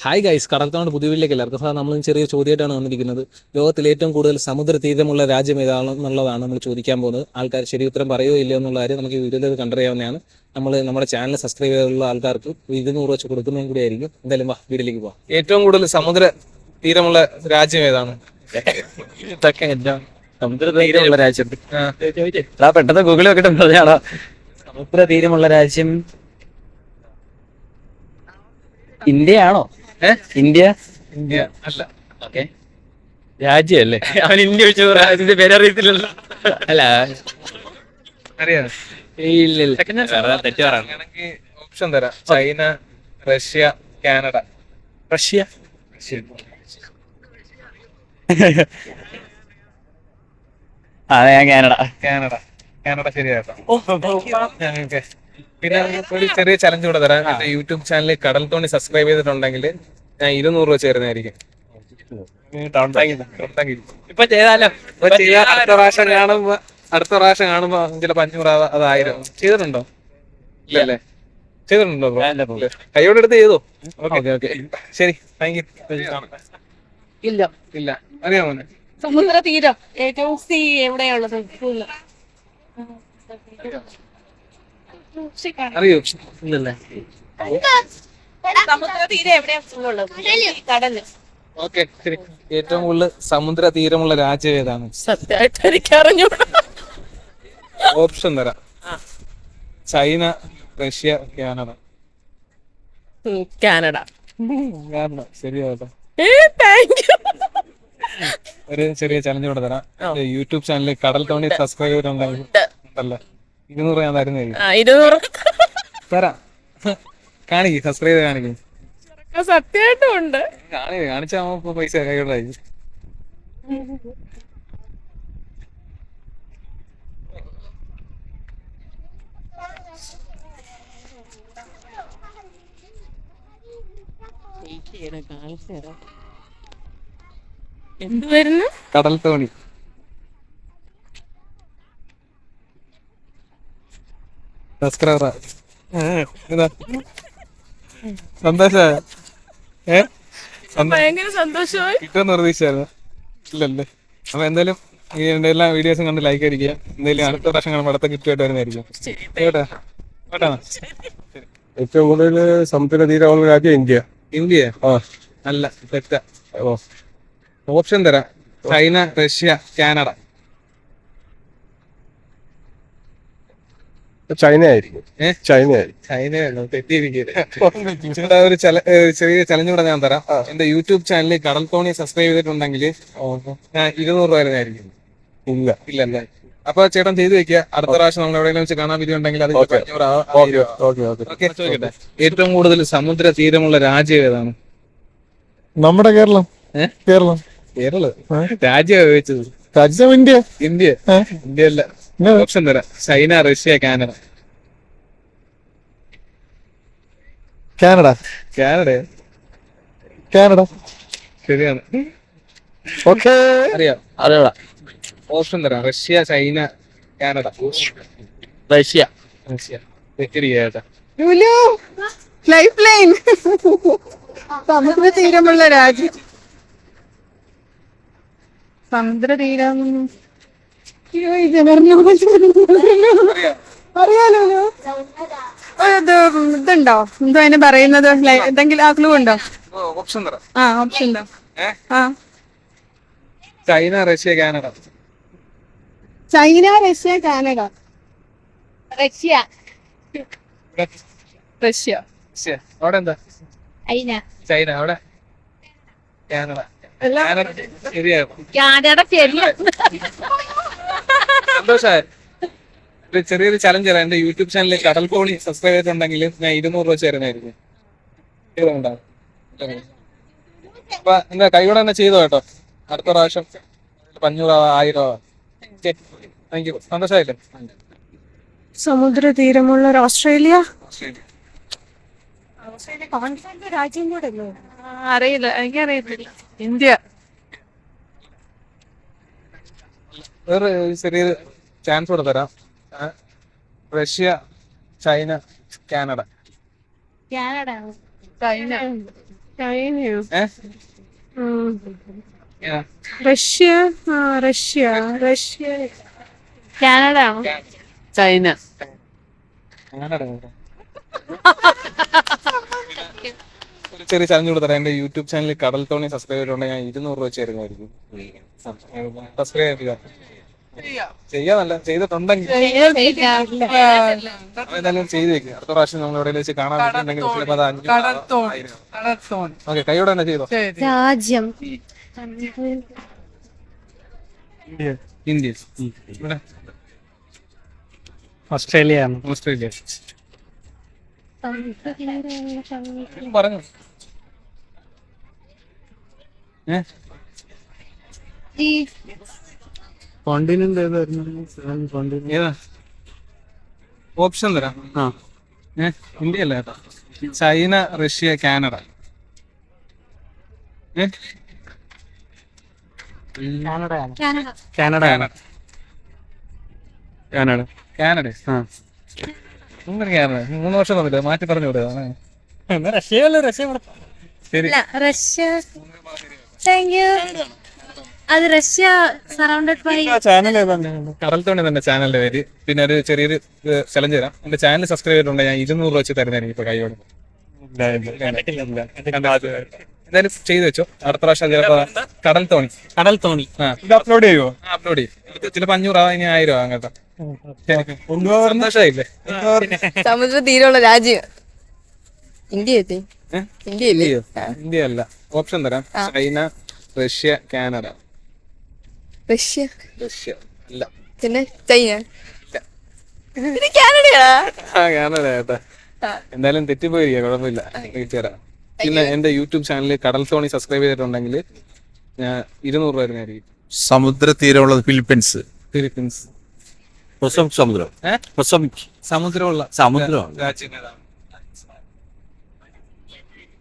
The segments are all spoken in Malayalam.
ഹായ് ഗൈസ് കടത്തോണ്ട് പുതിയ വീട്ടിലേക്ക് എല്ലാവർക്കും സാർ നമ്മൾ ചെറിയ ചോദ്യമായിട്ടാണ് വന്നിരിക്കുന്നത്. ലോകത്തിൽ ഏറ്റവും കൂടുതൽ സമുദ്ര തീരമുള്ള രാജ്യം ഏതാണെന്നുള്ളതാണ് നമ്മൾ ചോദിക്കാൻ പോകുന്നത്. ആൾക്കാർ ശരി ഉത്തരം പറയുമോ ഇല്ലയോ എന്നുള്ള കാര്യം നമുക്ക് ഈ വീഡിയോയിൽ കണ്ടറിയാവുന്നതാണ്. നമ്മൾ നമ്മുടെ ചാനൽ സബ്സ്ക്രൈബ് ചെയ്തുള്ള ആൾക്കാർക്ക് ഇരുന്നൂറ് വെച്ച് കൊടുക്കുന്നതും കൂടി ആയിരിക്കും. എന്തായാലും വാ വീട്ടിലേക്ക് പോവാം. ഏറ്റവും കൂടുതൽ സമുദ്ര തീരമുള്ള രാജ്യം ഏതാണ്? ഇതൊക്കെ എന്റെ സമുദ്ര തീരമുള്ള രാജ്യം എടാ പെട്ടെന്ന് ഗൂഗിളിൽ നോക്കിട്ട് പറഞ്ഞാണോ? സമുദ്ര തീരമുള്ള രാജ്യം ഇന്ത്യയാണോ? ഇന്ത്യ? ഇന്ത്യ. അല്ല. ഓക്കെ. രാജ്യല്ലേ അവൻ ഇന്ത്യ വെച്ച് അതിന്റെ പേരറിയത്തില്ലല്ലോ. അല്ല. അറിയാം. ഓപ്ഷൻ തരാം. China Russia Canada. റഷ്യ? അതെ ഞാൻ കാനഡ. കാനഡ. കാനഡ ശരിയാട്ടോ. ഓക്കെ പിന്നെ ഒരു ചെറിയ ചലഞ്ച് കൂടെ തരാം. എന്റെ യൂട്യൂബ് ചാനലിൽ കടൽ തോണി സബ്സ്ക്രൈബ് ചെയ്തിട്ടുണ്ടെങ്കിൽ ഞാൻ ഇരുന്നൂറ് രൂപ ചേരുന്നതായിരിക്കും. ഉണ്ടെങ്കിൽ. ഇപ്പൊ ചെയ്താലോ അടുത്ത പ്രാവശ്യം കാണുമ്പോ അടുത്ത പ്രാവശ്യം കാണുമ്പോ ചിലപ്പോ അഞ്ഞൂറ് അതായിരം. ചെയ്തിട്ടുണ്ടോ? ഇല്ലല്ലേ ചെയ്തിട്ടുണ്ടോ. കൈയോടെ എടുത്ത് ചെയ്തോ? Okay okay. ശരി താങ്ക് യു ഇല്ല. ഇല്ല. അറിയാമോ? സമുദ്ര തീരം ഏറ്റവും സീ എവിടെയുള്ളത് full. അറിയോ? ഇല്ലല്ലേ? എവിടെയാ ഉള്ളത്? കടൽ. ഓക്കെ ശരി. ഏറ്റവും കൂടുതൽ സമുദ്ര തീരമുള്ള രാജ്യം ഏതാണ്? സത്യമായിട്ട് എനിക്ക് അറിഞ്ഞു ഓപ്ഷൻ തരാം. China Russia Canada. Canada. Canada. ഒരു ചെറിയ ചലഞ്ച് കൂടെ തരാം. യൂട്യൂബ് ചാനലിൽ കടൽ തോണി സബ്സ്ക്രൈബർ ഉണ്ടല്ലോ ഉണ്ടല്ലേ? ഇരുന്നൂറ് ഞാൻ ഇരുന്നൂറ്. തരാം. കാണിക്ക് സബ്സ്ക്രൈബ് ചെയ്ത് കാണിക്കും. സത്യമായിട്ടും ഉണ്ട്. കാണി കാണിച്ചാൽ പൈസ കൈകൊണ്ടായി. എന്ത് വരുന്നു? കടൽ തോണി. സബ്സ്ക്രൈബർ എന്താ? സന്തോഷ? ഏ? സന്തോഷം ഭയങ്കര സന്തോഷമായി. കിട്ടുമെന്ന് പ്രതീക്ഷയായിരുന്നു ഇല്ലല്ലേ. അപ്പൊ എന്തായാലും ഈ എന്റെ എല്ലാ വീഡിയോസും കണ്ട് ലൈക്ക് അടിക്കുക. എന്തായാലും അടുത്ത പ്രാവശ്യം കാണുമ്പോൾ അടുത്ത ഗിഫ്റ്റ് വരുന്നതായിരിക്കും. കേട്ടാ? കേട്ടാ? ഏറ്റവും കൂടുതൽ സമുദ്ര തീരമുള്ള രാജ്യം ഇന്ത്യ. ഇന്ത്യ? ആ. അല്ല തെറ്റ. ഓപ്ഷൻ തരാം. China Russia Canada. ചൈന ആയിരിക്കും? ചൈന ആയിരിക്കും ചൈനയല്ലോ ഒരു ചെറിയ ചലഞ്ച് കൂടെ ഞാൻ തരാം. എന്റെ യൂട്യൂബ് ചാനലിൽ കടൽ തോണി സബ്സ്ക്രൈബ് ചെയ്തിട്ടുണ്ടെങ്കിൽ ഞാൻ ഇരുന്നൂറ് രൂപ വരുന്നതായിരിക്കും. ഇല്ല. ഇല്ലല്ലേ? അപ്പൊ ചേട്ടൻ ചെയ്തു വെക്കുക അടുത്ത പ്രാവശ്യം നമ്മൾ എവിടെയെങ്കിലും വെച്ച് കാണാൻ വീഡിയോ ഉണ്ടെങ്കിൽ അത് ചോദിക്കട്ടെ. ഏറ്റവും കൂടുതൽ സമുദ്ര തീരമുള്ള രാജ്യം ഏതാണ്? നമ്മുടെ കേരളം. കേരളം. കേരളം. രാജ്യം ചോദിച്ചത്? രാജ്യം ഇന്ത്യ. ഇന്ത്യ. ഇന്ത്യ അല്ല ഓപ്ഷൻ തരാം. China Russia Canada. Canada. Canada. Canada. ശരിയാണ്. ഓക്കെ. അറിയാം. അറിയാം. ഓപ്ഷൻ തരാം. Russia China Canada. Russia. Russia. തെറ്റിരിക്കേട്ടാ life line സമുദ്ര തീരമുള്ള രാജ്യം. സമുദ്ര തീരം അയ്യോ, അറിയാലോ ഇതുണ്ടോ? എന്തോ അതിന് പറയുന്നത്? എന്തെങ്കിലും ആ ക്ലൂ ഉണ്ടോ? ഓപ്ഷൻ ആ ഓപ്ഷൻ ഉണ്ടോ ആ. China Russia Canada. China Russia Canada. Russia. Russia. അവിടെ എന്താ? ചൈന. അവിടെ. കാനഡ. കാനഡ ശരിയാകും. കാനഡ ശരിയാണ് സന്തോഷായ ഒരു ചെറിയൊരു ചലഞ്ച് തരാം. എന്റെ യൂട്യൂബ് ചാനലിൽ കടൽ കോണി സബ്സ്ക്രൈബ് ചെയ്തിട്ടുണ്ടെങ്കിൽ ഞാൻ ഇരുന്നൂറ് രൂപ ചേരുന്നതായിരിക്കും. ചെയ്തോണ്ടാ. അപ്പൊ എന്താ കൈകൂടെ തന്നെ ചെയ്തോ കേട്ടോ. അടുത്ത പ്രാവശ്യം അഞ്ഞൂറ് ആയിരം താങ്ക് യു സന്തോഷമായില്ലേ സമുദ്ര തീരമുള്ള ഓസ്ട്രേലിയ? ഓസ്ട്രേലിയ. രാജ്യം കൂടെ അറിയില്ല. എനിക്കറിയത്തില്ല. ഇന്ത്യ. വേറെ ഒരു ചെറിയൊരു ചാൻസ് കൂടെ തരാം. Russia China Canada. Canada. China. ചൈനയോ? Russia? Russia. Russia. Canada. China. Canada ഒരു ചെറിയ ചലഞ്ച് കൂടെ തരാം. എന്റെ യൂട്യൂബ് ചാനലിൽ കടൽ തോണി സബ്സ്ക്രൈബ് ചെയ്തിട്ടുണ്ടെങ്കിൽ ഞാൻ ഇരുന്നൂറ് രൂപ വെച്ചായിരുന്നു സബ്സ്ക്രൈബ് ചെയ്യുക ചെയ്യാന്നല്ല ചെയ്തിട്ടുണ്ടെങ്കിൽ. എന്തായാലും ചെയ്ത് വെക്കുക അടുത്ത പ്രാവശ്യം നമ്മൾ എവിടെയെങ്കിലും വെച്ച് കാണാൻ പറ്റുന്നുണ്ടെങ്കിൽ ഓക്കെ കൈയോടെ തന്നെ ചെയ്തോ? രാജ്യം. India Australia. ഓസ്ട്രേലിയ. പറഞ്ഞു. ഏ? ഏതായിരുന്നു ഓപ്ഷൻ തരാം. ആ. ഇന്ത്യ അല്ല കേട്ടോ China Russia Canada. Canada. Canada. Canada. Canada. Canada. ആ. മൂന്ന് വർഷം തന്നില്ല? മാറ്റി പറഞ്ഞു വിടുക എന്നാ റഷ്യ റഷ്യ ശരി. റഷ്യ. താങ്ക് യു അത് റഷ്യ സറൗണ്ടഡ് ബൈ ചാനൽ ഏതാണ് കടൽ തോണി തന്നെ ചാനലിന്റെ പേര്. പിന്നെ ഒരു ചെറിയൊരു ചലഞ്ച് തരാം. എന്റെ ചാനൽ സബ്സ്ക്രൈബ് ചെയ്തിട്ടുണ്ട്. ഞാൻ ഇരുന്നൂറ് രൂപ വെച്ച് തരുന്നതായിരിക്കും ഇപ്പൊ കൈയോട് എന്തായാലും ചെയ്തു വെച്ചോ. അടുത്ത പ്രാവശ്യം ചിലപ്പോ കടൽ തോണി. കടൽ തോണി. ഇത് അപ്ലോഡ് ചെയ്യുമോ അപ്ലോഡ് ചെയ്യും. ചിലപ്പോ അഞ്ഞൂറ് ഇനി ആയിരം അങ്ങനത്തെ സന്തോഷമായില്ലേ? സമുദ്ര തീരമുള്ള രാജ്യം. ഇന്ത്യ അല്ല? ഓപ്ഷൻ തരാം. China Russia Canada. Russia Russia അല്ല പിന്നെ ചൈന. പിന്നെ കാനഡയാ. ആ കാനഡ കേട്ടാ. എന്തായാലും തെറ്റിപ്പോയിരിക്കുക കുഴപ്പമില്ല. പിന്നെ എന്റെ യൂട്യൂബ് ചാനൽ കടൽ സോണി സബ്സ്ക്രൈബ് ചെയ്തിട്ടുണ്ടെങ്കിൽ ഞാൻ ഇരുന്നൂറ് രൂപ തരുന്നതായിരിക്കും സമുദ്ര തീരമുള്ളത് ഫിലിപ്പീൻസ്. ഫിലിപ്പീൻസ് സമുദ്രം. ഏ? സമുദ്രമുള്ള സമുദ്രമാണ് രാജ്യം ഏതാണ്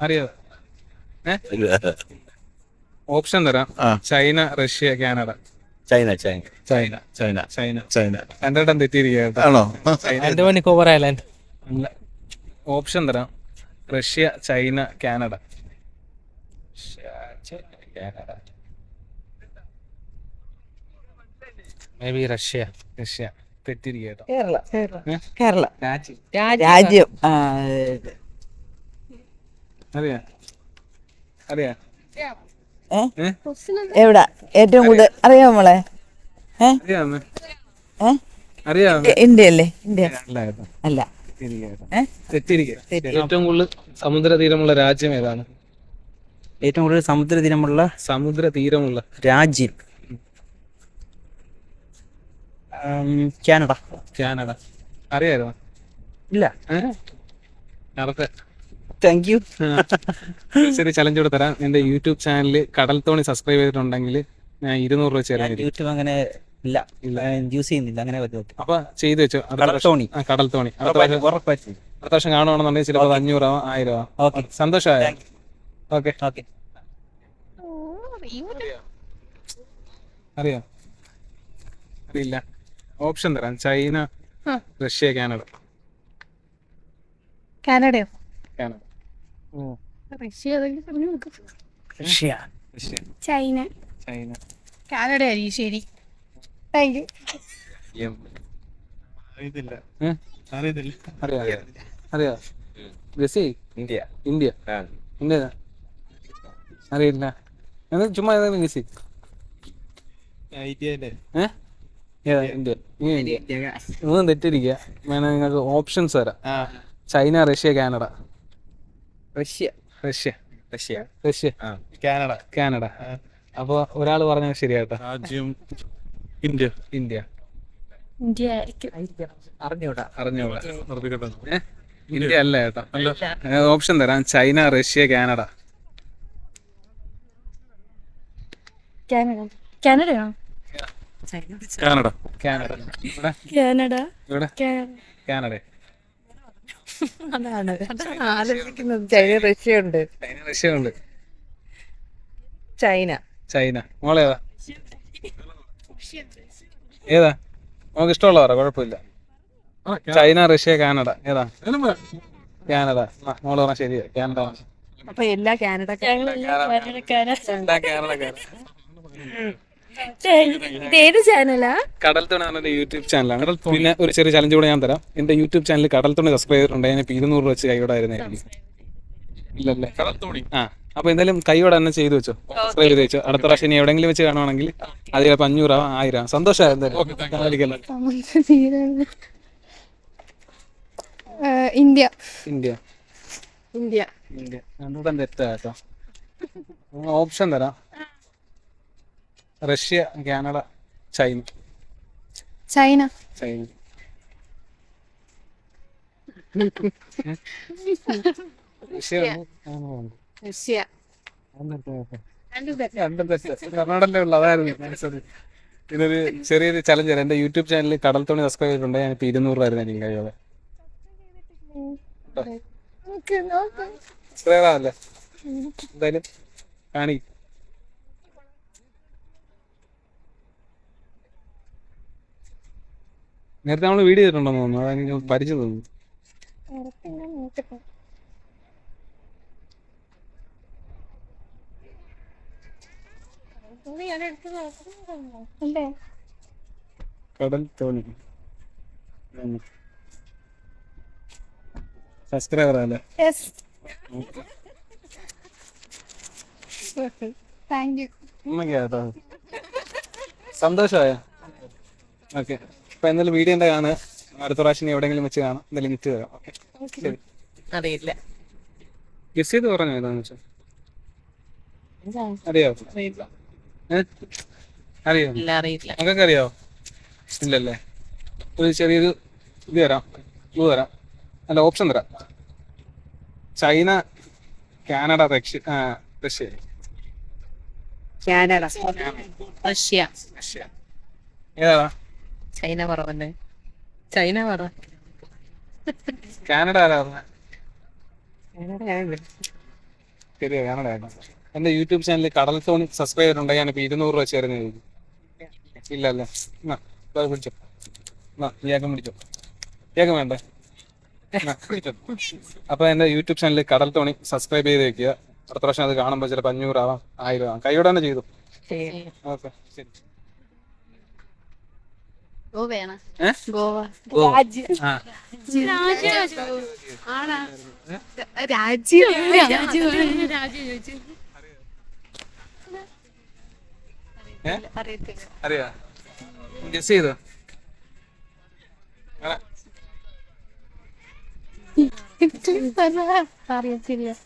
അറിയോ? ഏ? ഓപ്ഷൻ തരാം. China Russia Canada. China China. China. China. China. China. രണ്ടെണ്ണം നിക്കോബർ ഐലാൻഡ് അല്ല. ഓപ്ഷൻ തരാം. Russia China Canada. Russia, Canada. Maybe Russia. Russia. തെറ്റിയിരിക്കുക കേട്ടോ. കേരള. കേരള. രാജ്യം. രാജ്യം. അറിയാ. അറിയാ? എവിടാ? ഏറ്റവും കൂടുതൽ അറിയാമോ മോളെ? അറിയാമേ? അറിയാമേ. ഇന്ത്യ. അല്ലേ. ഇന്ത്യ ഏറ്റവും കൂടുതൽ സമുദ്ര തീരമുള്ള രാജ്യം ഏതാണ്? ഏറ്റവും കൂടുതൽ സമുദ്ര തീരമുള്ള സമുദ്ര തീരമുള്ള രാജ്യം കാനഡ. കാനഡ. അറിയായിരുന്നോ? ഇല്ല. താങ്ക് യു ചെറിയ ചലഞ്ച് കൂടെ തരാം. എന്റെ യൂട്യൂബ് ചാനൽ കടൽ തോണി സബ്സ്ക്രൈബ് ചെയ്തിട്ടുണ്ടെങ്കിൽ ഞാൻ ഇരുന്നൂറ് രൂപ ചേരാൻ യൂട്യൂബ് അങ്ങനെ ഇല്ല. യൂസ് ചെയ്യുന്നില്ല. അങ്ങനെ അപ്പൊ ചെയ്തു വെച്ചോ? അടുത്ത കടൽ പ്രാവശ്യം- തോണി. ആ, കടൽ തോണി. അടുത്ത വർഷം കാണുവാണെന്നുണ്ടെങ്കിൽ ചിലപ്പോൾ അഞ്ഞൂറ് ആയിരം ആവും. ഓക്കെ സന്തോഷമായ. ഓക്കെ ഓക്കെ അറിയാം? അറിയില്ല. ഓപ്ഷൻ തരാം. China Russia Canada. കാനഡയോ? Canada. Russia ഏതെങ്കിലും പറഞ്ഞു നോക്ക്. റഷ്യ ചൈന ചൈന കാനഡ ആയിരിക്കും ശരി താങ്ക് യു അറിയത്തില്ല? അറിയത്തില്ല അറിയാം അറിയാം ഗസി ഇന്ത്യ ഇന്ത്യ ഇന്ത്യ അറിയില്ല എന്നാ ചുമ്മാ ഏതായാലും ഇന്ത്യ മൂന്നും തെറ്റിരിക്കുക വേണമെങ്കിൽ ഓപ്ഷൻസ് തരാം China Russia Canada Russia. Russia. Russia. Russia. Canada. Canada. അപ്പൊ ഒരാൾ പറഞ്ഞത് ശരിയാട്ടോ. രാജ്യം ഇന്ത്യ. ഇന്ത്യ. ഇന്ത്യ അറിഞ്ഞൂടാ. ഇന്ത്യ. അല്ല ഓപ്ഷൻ തരാം. China Russia Canada. കാനഡ. കാനഡയാണോ? കാനഡ. കാനഡ. കാനഡ. കാനഡ. അതാണ്. ആലോചിക്കുന്നത് ചൈന റഷ്യ ഉണ്ട് ചൈന റഷ്യ ഉണ്ട് ചൈന. ചൈന. മോളേതാ ഏതാ? നമുക്ക് ഇഷ്ടമുള്ള പറ കുഴപ്പമില്ല. China Russia Canada. ഏതാ? കാനഡ. മോൾ പറഞ്ഞ ശരിയാ. കാനഡ അപ്പൊ എല്ലാ കാനഡ ഏത് ചാനലാ? കടൽ തുണ എന്ന യൂട്യൂബ് ചാനലാണ്. പിന്നെ ഒരു ചെറിയ ചലഞ്ച് കൂടെ ഞാൻ തരാം. എന്റെ യൂട്യൂബ് ചാനൽ കടൽ തുണി സബ്സ്ക്രൈബർ ഉണ്ട്. ഞാൻ ഇരുന്നൂറ് രൂപ വെച്ച് കൈയോടായിരുന്നു ഇല്ലല്ലേ? ആ അപ്പൊ എന്തായാലും കൈയോടെ തന്നെ ചെയ്തു വെച്ചോ. സബ്സ്ക്രൈബ് ചെയ്ത് വെച്ചോ. അടുത്ത പ്രാവശ്യം ഇനി എവിടെയെങ്കിലും വെച്ച് കാണുവാണെങ്കിൽ അത് ചിലപ്പോൾ അഞ്ഞൂറാവും ആയിരം സന്തോഷമായി എന്തായാലും? കാണിക്കല്ലോ. ഇന്ത്യ. ഇന്ത്യ. ഇന്ത്യ. ഇന്ത്യ. രണ്ടുകൂടെ തെറ്റാ കേട്ടോ. ഓപ്ഷൻ തരാം. Russia Canada China. China. China. Russia Russia. കർണാടകയിലേ ഉള്ളു അതായിരുന്നു. ഇതൊരു ചെറിയൊരു ചലഞ്ച് തരാം എന്റെ യൂട്യൂബ് ചാനലിൽ കടൽ തോണി സബ്സ്ക്രൈബ് ചെയ്തിട്ടുണ്ട്. ഞാൻ ഇപ്പൊ ഇരുന്നൂറ് ആയിരുന്നു എനിക്ക് കഴിയാതെ സബ്സ്ക്രൈബ് ആവല്ലേ? എന്തായാലും കാണി നേരത്തെ നമ്മൾ വീഡിയോ ചെയ്തിട്ടുണ്ടെന്ന് തോന്നുന്നു. അതെനിക്ക് പരിചയം തോന്നുന്നു കടൽ തോണി. സബ്സ്ക്രൈബർ അല്ലേ? താങ്ക് യു കേട്ടോ. സന്തോഷമായ? ഓക്കെ. അപ്പൊ എന്തായാലും വീഡിയോ എന്താ കാണുക? അടുത്ത പ്രാവശ്യം എവിടെയെങ്കിലും വെച്ച് കാണാം. എന്തായാലും ഗിഫ്റ്റ് തരാം. ഓക്കെ. അറിയില്ല. ഗിഫ്റ്റ് ചെയ്ത് പറഞ്ഞോ ഏതാന്ന് വെച്ചാൽ അറിയോ? അറിയോ? മക്കൾക്ക് അറിയാവോ ഇല്ലല്ലേ. ഒരു ചെറിയൊരു ഇത് തരാം. ഇത് തരാം. അല്ല ഓപ്ഷൻ തരാം. China Canada Russia Russia. Canada. Russia. Russia. ഏതാ? ചൈന പറവല്ലേ ചൈന പറ. കാനഡ? ശരിയാ കാനഡ എന്റെ യൂട്യൂബ് ചാനലിൽ കടൽ തോണി സബ്സ്ക്രൈബർ ഉണ്ട് ഞാനിപ്പോ ഇരുന്നൂറ് രൂപ ചേർന്ന് ഇല്ല അല്ലേ പിടിച്ചോ. എന്നാ ഇയാൾക്കും പിടിച്ചോ. ഇയാൾക്കും വേണ്ടേ? അപ്പൊ എന്റെ യൂട്യൂബ് ചാനലിൽ കടൽ തോണി സബ്സ്ക്രൈബ് ചെയ്ത് വെക്കുക. അടുത്ത പ്രാവശ്യം അത് കാണുമ്പോൾ ചിലപ്പോൾ അഞ്ഞൂറാവാം ആയിരം ആവാം. കൈയോടെ തന്നെ ചെയ്തു. ഓക്കെ ശരി. ഗോവയാണ്? ഗോവ. അറിയാ. ഗസ് ചെയ്തോ?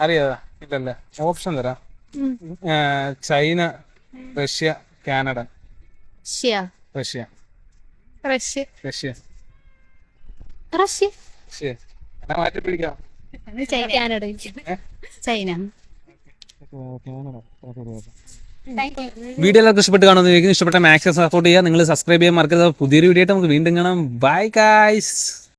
അറിയാതാ ഇല്ലല്ലേ. ഓപ്ഷൻ തരാം. China Russia Canada. Russia. Russia. Russia. Russia. Russia. Russia എന്നാ മാറ്റി പിടിക്കാം. Canada China. വീഡിയോ എല്ലാവർക്കും ഇഷ്ടപ്പെട്ട് കാണുമെന്ന് ചോദിക്കുന്നു ഇഷ്ടപ്പെട്ട മാക്സിമം സപ്പോർട്ട് ചെയ്യുക. നിങ്ങൾ സബ്സ്ക്രൈബ് ചെയ്യാൻ മറക്കരുത്. പുതിയൊരു വീഡിയോ ആയിട്ട് നമുക്ക് വീണ്ടും കാണാം. Bye guys